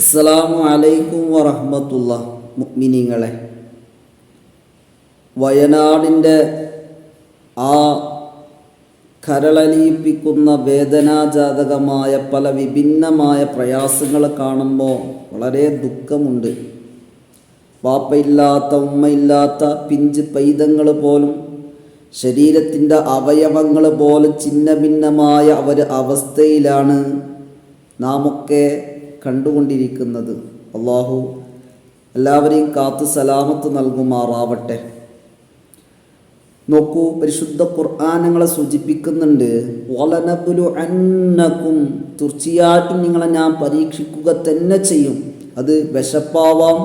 അസ്സലാമു അലൈക്കും വറഹമത്തുള്ള മുഅ്മിനീങ്ങളെ. വയനാടിന്റെ ആ കരളലിയിപ്പിക്കുന്ന വേദനാജാതകമായ പല വിഭിന്നമായ പ്രയാസങ്ങൾ കാണുമ്പോൾ വളരെ ദുഃഖമുണ്ട്. വാപ്പയില്ലാത്ത ഉമ്മയില്ലാത്ത പിഞ്ച് പൈതങ്ങൾ പോലും ശരീരത്തിന്റെ അവയവങ്ങൾ പോലും ചിന്ന ഭിന്നമായ ഒരു അവസ്ഥയിലാണ് നാമൊക്കെ കണ്ടുകൊണ്ടിരിക്കുന്നത്. അള്ളാഹു എല്ലാവരെയും കാത്തു സലാമത്ത് നൽകുമാറാവട്ടെ. നോക്കൂ പരിശുദ്ധ ഖുർആാനങ്ങളെ സൂചിപ്പിക്കുന്നുണ്ട് വലനബുലു അന്നക്കും തീർച്ചയായിട്ടും നിങ്ങളെ ഞാൻ പരീക്ഷിക്കുക തന്നെ ചെയ്യും. അത് വിശപ്പാവാം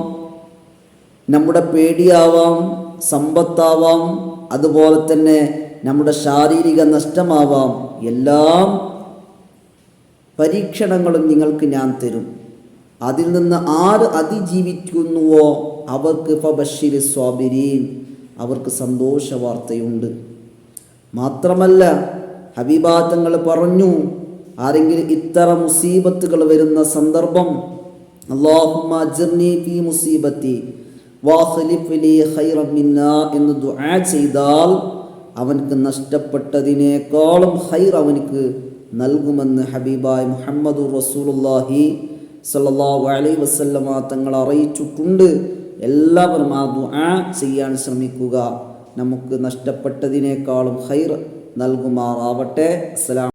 നമ്മുടെ പേടിയാവാം സമ്പത്താവാം അതുപോലെ തന്നെ നമ്മുടെ ശാരീരിക നഷ്ടമാവാം. എല്ലാം പരീക്ഷണങ്ങളും നിങ്ങൾക്ക് ഞാൻ തരും. അതിൽ നിന്ന് ആര് അതിജീവിക്കുന്നുവോ അവർക്ക് ഫബഷിരി സ്വാബിരീൻ അവർക്ക് സന്തോഷ വാർത്തയുണ്ട് മാത്രമല്ല ഹബീബാത്തങ്ങൾ പറഞ്ഞു ആരെങ്കിലും ഇത്തര മുസീബത്തുകൾ വരുന്ന സന്ദർഭം ഫീ മുസീബത്തി എന്ന് ദുആ ചെയ്താൽ അവൻക്ക് നഷ്ടപ്പെട്ടതിനേക്കാളും ഹൈർ അവനിക്ക് നൽകുമെന്ന് ഹബീബായ് മുഹമ്മദ് റസൂലുല്ലാഹി സല്ലാ അലൈഹി വസല്ലമ തങ്ങൾ അറിയിച്ചിട്ടുണ്ട്. എല്ലാവരും ആ ദുആ ചെയ്യാൻ ശ്രമിക്കുക. നമുക്ക് നഷ്ടപ്പെട്ടതിനേക്കാളും ഹൈർ നൽകുമാറാവട്ടെ. അസ്സലാം